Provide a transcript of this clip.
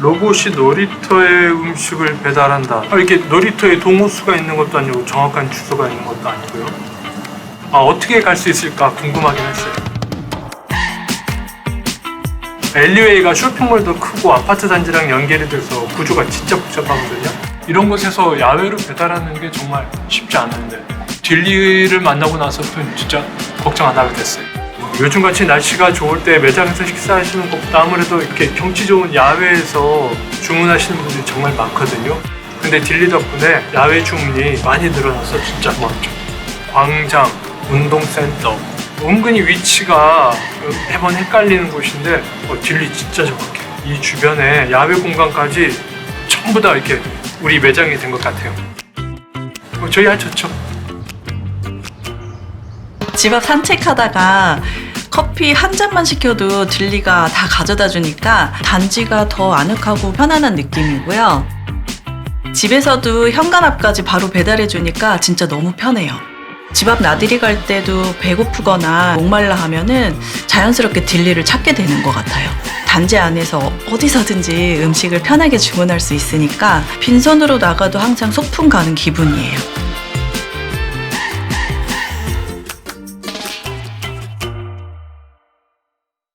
로봇이 놀이터에 음식을 배달한다. 아, 이게 놀이터에 동호수가 있는 것도 아니고 정확한 주소가 있는 것도 아니고요. 아, 어떻게 갈 수 있을까 궁금하긴 했어요. 엘리웨이가 쇼핑몰도 크고 아파트 단지랑 연결이 돼서 구조가 진짜 복잡하거든요. 이런 곳에서 야외로 배달하는 게 정말 쉽지 않은데 딜리를 만나고 나서부터는 진짜 걱정 안 하게 됐어요. 요즘같이 날씨가 좋을 때 매장에서 식사하시는 것보다 아무래도 이렇게 경치 좋은 야외에서 주문하시는 분들이 정말 많거든요. 근데 딜리 덕분에 야외 주문이 많이 늘어나서 진짜 고맙죠. 광장, 운동센터, 은근히 위치가 매번 헷갈리는 곳인데 어, 딜리 진짜 정확해요. 이 주변에 야외 공간까지 전부 다 이렇게 우리 매장이 된 것 같아요. 어, 저희 아주 좋죠. 집 앞 산책하다가 커피 한 잔만 시켜도 딜리가 다 가져다 주니까 단지가 더 아늑하고 편안한 느낌이고요. 집에서도 현관 앞까지 바로 배달해 주니까 진짜 너무 편해요. 집 앞 나들이 갈 때도 배고프거나 목말라 하면은 자연스럽게 딜리를 찾게 되는 것 같아요. 단지 안에서 어디서든지 음식을 편하게 주문할 수 있으니까 빈손으로 나가도 항상 소풍 가는 기분이에요.